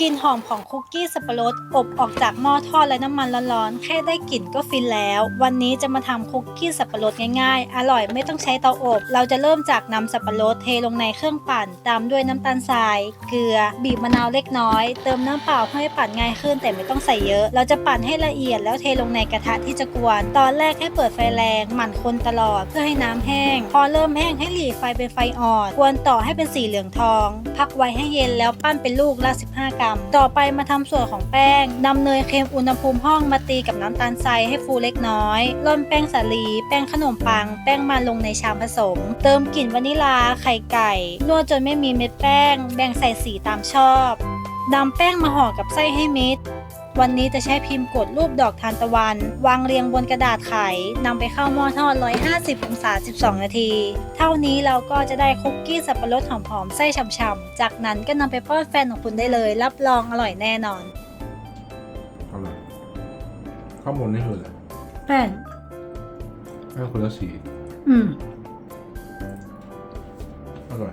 กลิ่นหอมของคุกกี้สับปะรดอบออกจากหม้อทอดและน้ำมันร้อนๆแค่ได้กลิ่นก็ฟินแล้ว วันนี้จะมาทำคุกกี้สับปะรดง่ายๆ อร่อยไม่ต้องใช้เตาอบ เราจะเริ่มจากนำสับปะรดเทลงในเครื่องปั่น ตามด้วยน้ำตาลทราย เกลือ บีบมะนาวเล็กน้อย เติมน้ำเปล่าเพื่อให้ปั่นง่ายขึ้นแต่ไม่ต้องใส่เยอะ เราจะปั่นให้ละเอียดแล้วเทลงในกระทะที่จะกวน ตอนแรกให้เปิดไฟแรงหมั่นคนตลอดเพื่อให้น้ำแห้ง พอเริ่มแห้งให้หลีไฟเป็นไฟอ่อน กวนต่อให้เป็นสีเหลืองทอง พักไว้ให้เย็นแล้วปั้นเป็นลูกละ 15กรัม ต่อไปมาทำส่วนของแป้งนำเนยเค็มอุณหภูมิห้องมาตีกับน้ำตาลทรายให้ฟูเล็กน้อยร่อนแป้งสาลี แป้งขนมปัง แป้งมันลงในชามผสม เติมกลิ่นวานิลา ไข่ไก่ นวดจนไม่มีเม็ดแป้ง แบ่งใส่สีตามชอบนำแป้งมาห่อกับไส้ให้มิด วันนี้จะใช้พิมพ์กดรูปดอกทานตะวัน วางเรียงบนกระดาษไขนำไปเข้าหม้อทอด 150 องศา 12 นาที เท่านี้เราก็จะได้คุกกี้สับปะรดหอมๆ ไส้ฉ่ำๆ จากนั้นก็นำไปป้อนแฟนของคุณได้เลย รับรองอร่อยแน่นอนเอาเลยข้างบนนี่คืออะไรแป้งแป้งคนละสีอืมอร่อย